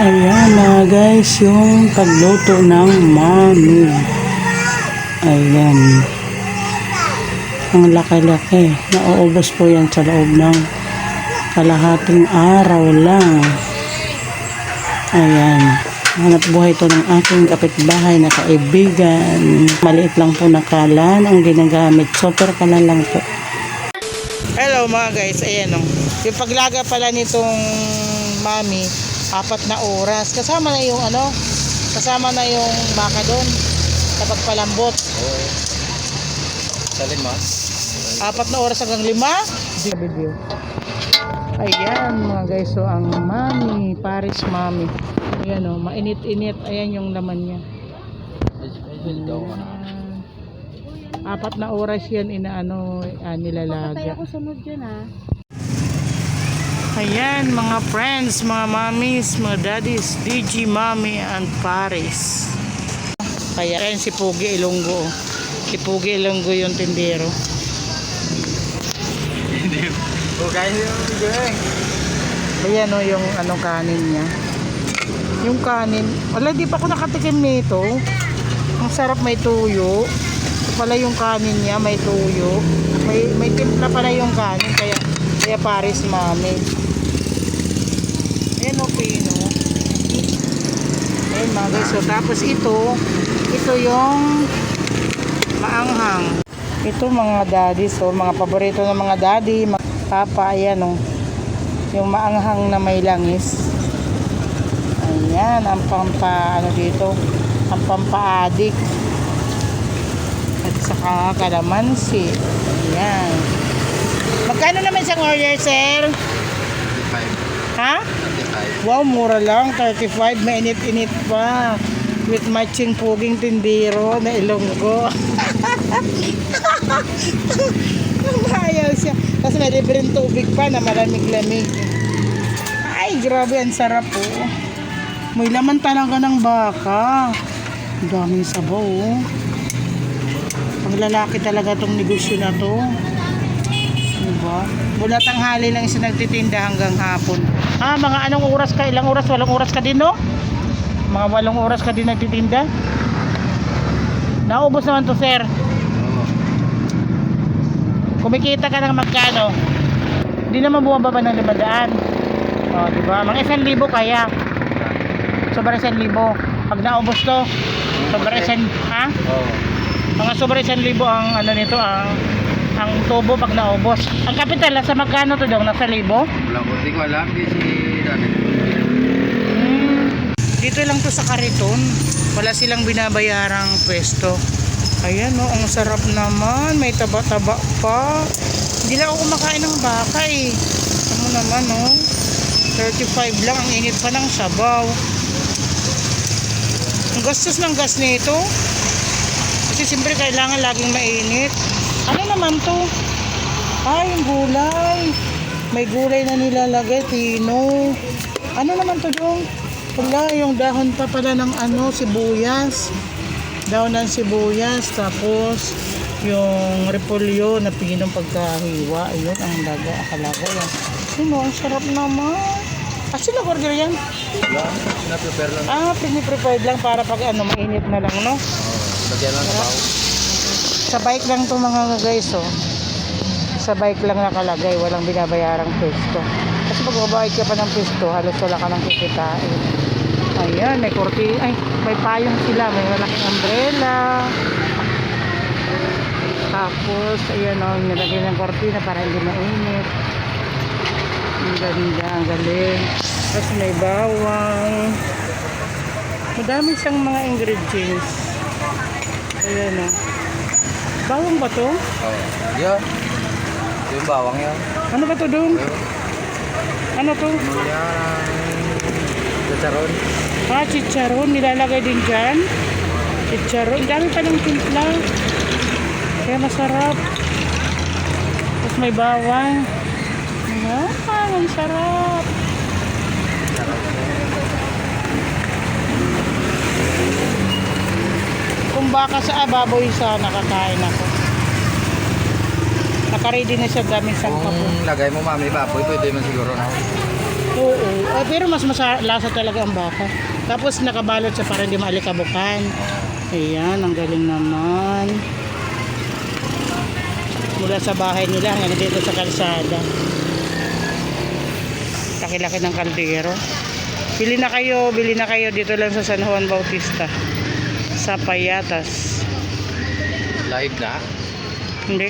Ayan mga guys, yung pagluto ng mami. Ayan. Ang laki-laki. Nauubos po yan sa loob ng kalahating araw lang. Ayan. Hanap buhay to ng aking kapitbahay na kaibigan. Maliit lang po na kalan ang ginagamit. Super kalan lang po. Hello mga guys, ayan o. Yung paglaga pala nitong mami, apat na oras. Kasama na yung ano, kasama na yung baka doon sa pagpalambot. Salin mo? Apat na oras hanggang lima. Video. Ayan mga guys, so ang mami, Paris mami. Ayan o, mainit-init. Ayan yung laman niya. Ayan. Apat na oras yan inaano, ah, nilalaga. ako sunod dyan ah. Ayan, mga friends, mga mommies, mga daddies, DG Mommy and Paris. Kaya, ayan si Pugi Ilonggo. Si Pugi Ilonggo yung tindero. O kaya yung gang. Ayan o yung anong kanin niya. Yung kanin, wala di pa ako nakatikim nito. Ang sarap may tuyo. Ito pala yung kanin niya, may tuyo. May, may timpla pala yung kanin, kaya, kaya Paris Mami. Ayan o, pino. Ayan mga guys. So, tapos ito, ito yung maanghang. Ito mga daddy, so mga paborito ng mga daddy, mga papa, ayan o. Yung maanghang na may langis. Ayan, ang pampa, ano dito, ang pampa-adik. At saka kalamansi. Ayan. Magkano naman isang order, sir? 35. Ha? 35. Wow, mura lang. 35. Mainit-init pa. With matching puging tindiro na ilonggo. Ayaw siya. Tapos may libreng tubig pa na malamig-lamig. Ay, grabe. Ang sarap po. May laman talaga ng baka. Ang daming sabaw. Oh. Ang lalaki talaga tong negosyo na to. Diba? Mula tanghali lang siya nagtitinda hanggang hapon. Ah, mga anong oras ka? Ilang oras? Walong oras ka din, no? Mga walong oras ka din nagtitinda? Naubos naman to, sir. Oo. Kumikita ka ng magkano? Hindi naman bumababa ng 500. Oh, di ba? Mga isang libo kaya. Sobra isang libo. Pag naubos to, sobra isang, ha? Oo. Mga sobra isang libo ang ano nito, ang ang tubo pag naubos. Ang kapital, nasa magkano to daw? Nasa libo? Wala ko. Hindi ko alam. Di si Dani. Hmm. Dito lang to sa Kariton. Wala silang binabayarang pwesto. Ayan oh, ang sarap naman. May taba-taba pa. Hindi lang ako kumakain ng baka eh. Ano naman oh. 35 lang. Ang init pa ng sabaw. Ang gastos ng gas nito. Kasi siyempre kailangan laging mainit. Ano naman to? Ay, yung gulay. May gulay na nilalagay. Tino. Ano naman to dong? Wala, yung dahon pa pala ng ano, sibuyas. Dahon ng sibuyas. Tapos, yung repolyo na pinong pagkahiwa. Ayun, ang laga, akalaga yan. Sino, ang sarap naman. Ah, sino order yan? Wala. Sinaprepare lang. Ah, piniprepared lang para pag ano, mainit na lang, no? Oo. Lagyan lang baho. Sa bike lang to mga guys, oh. Sa bike lang nakalagay, walang binabayarang pesto. Kasi pag babayad ka pa ng pesto, halos wala ka nang kikitain. Ayan, may kurti, ay, may payong sila, may malaking umbrella. Tapos, ayan o, oh, nilagay ng kortina para hindi mainit. Ang ganda, ang galing. Tapos may bawang. Madami siyang mga ingredients. Ayan o. Bawang ba to? Oo. Yan. Yung bawang yan. Ano ba to doon? Ano to? Ano yan? Chicharon. Ah, chicharon. Nilalagay din dyan. Chicharon. Dami pa ng timpla. Kaya masarap. Tapos may bawang. Ayan, ang sarap. Baka sa ababoy sa nakakain ako. Nakaready na siya gamit sa kapo. Kung lagay mo mami baboy, pwede man siguro na. Oo. Ah, pero mas masa lasa talaga ang baka. Tapos nakabalot siya para hindi maalikabukan. Ayan, ang galing naman. Mula sa bahay nila hanggang dito sa kalsada. Laki-laki ng kaldero. Bili na kayo, bili na kayo dito lang sa San Juan Bautista. Sa Payatas. Live na. Hindi.